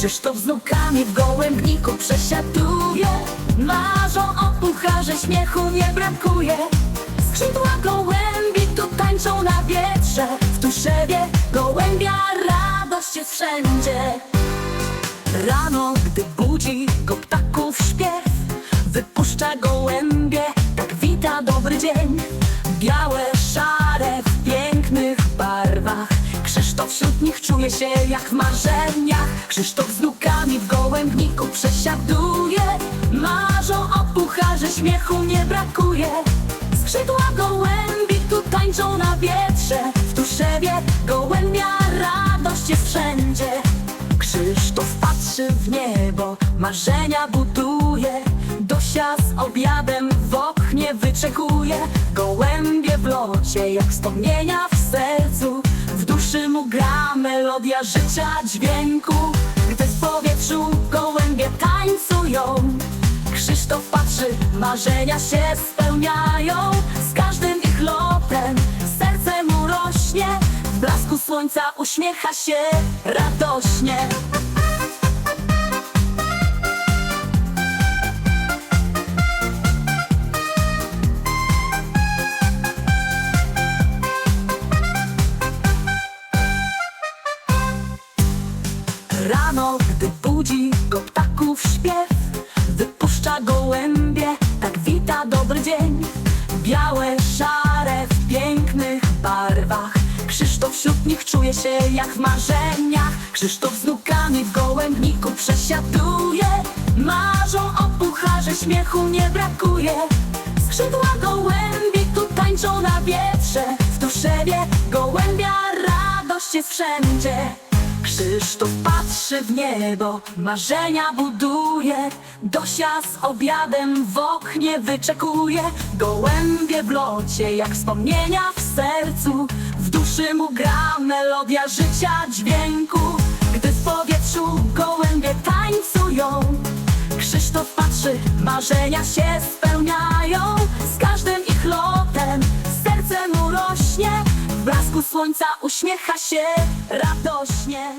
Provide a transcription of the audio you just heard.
Krzysztof z nukami w gołębniku przesiaduje Marzą o pucharze, śmiechu nie brakuje Skrzydła gołębi tu tańczą na wietrze. W Tuszewie gołębia radość jest wszędzie. Rano, gdy budzi go ptaków śpiew Wypuszcza gołębie, tak wita dobry dzień. Białe, wśród nich czuje się jak w marzeniach. Krzysztof z nukami w gołębniku przesiaduje. Marzą o pucharze, śmiechu nie brakuje. Skrzydła gołębi tu tańczą na wietrze. W Tuszewie gołębia radość jest wszędzie. Krzysztof patrzy w niebo, marzenia buduje. Dosia z obiadem w oknie wyczekuje. Gołębie w locie, jak wspomnienia w sercu W duszy mu gra melodia życia dźwięku? Gdy w powietrzu gołębie tańcują? Krzysztof patrzy, marzenia się spełniają. Z każdym ich lotem serce mu rośnie. W blasku słońca uśmiecha się radośnie Rano, gdy budzi go ptaków śpiew Wypuszcza gołębie, tak wita dobry dzień. Białe, szare, w pięknych barwach. Krzysztof wśród nich czuje się jak w marzeniach. Krzysztof z nukami w gołębniku przesiaduje. Marzą o pucharze, śmiechu nie brakuje. Skrzydła gołębi tu tańczą na wietrze. W Tuszewie gołębia radość jest wszędzie Krzysztof patrzy w niebo, marzenia buduje Dosia z obiadem w oknie wyczekuje. Gołębie w locie, jak wspomnienia w sercu W duszy mu gra melodia życia dźwięku. Gdy w powietrzu gołębie tańcują Krzysztof patrzy, marzenia się spełniają blasku słońca uśmiecha się radośnie